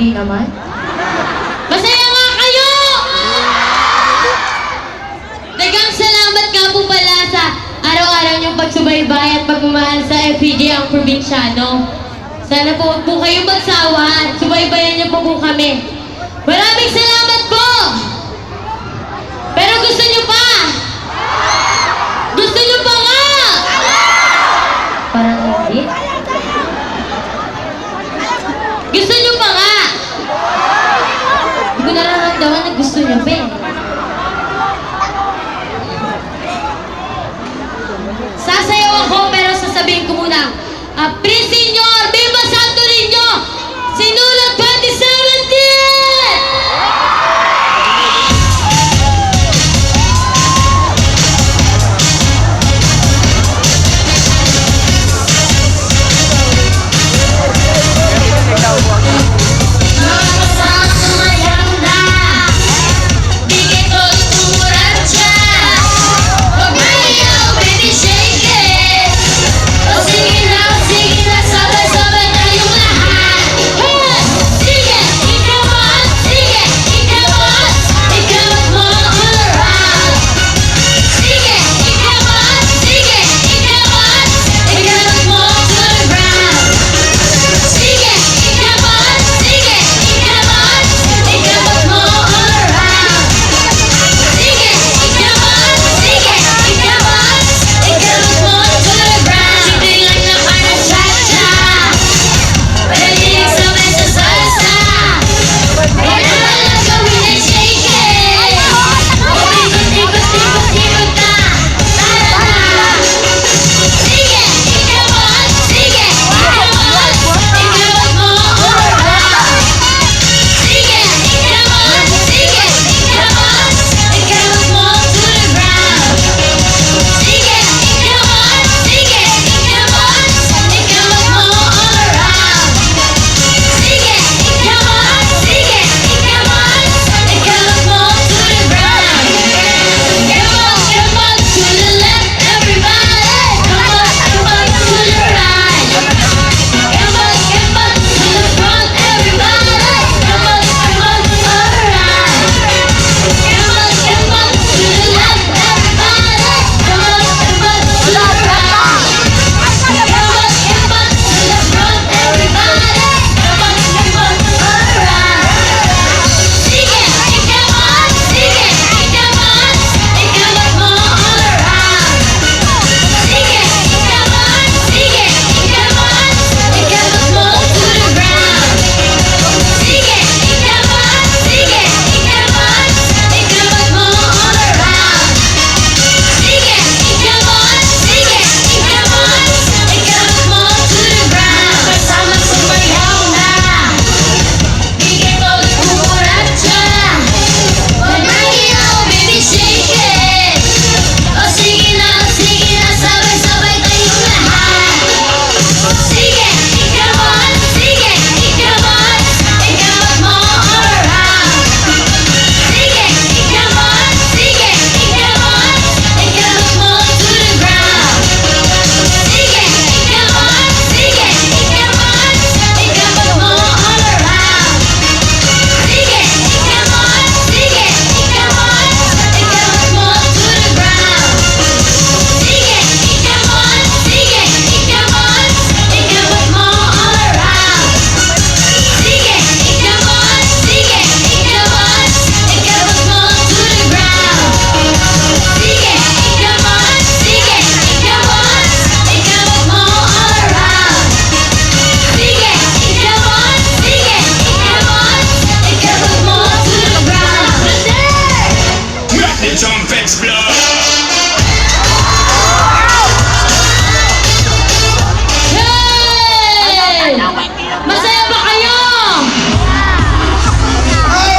hindi naman. Masaya nga kayo! Dagang salamat nga po pala sa araw-araw niyong pagsubaybay at pagmamahal sa FPJ ang probinsyano. Sana po huwag po kayong magsawa at subaybayan niyo po po kami. Maraming salamat po! Pero gusto niyo pa nga! Parang hindi. Gusto niyo pa nga! Hindi ko eh. Sasayaw ako pero sasabihin ko muna, uh,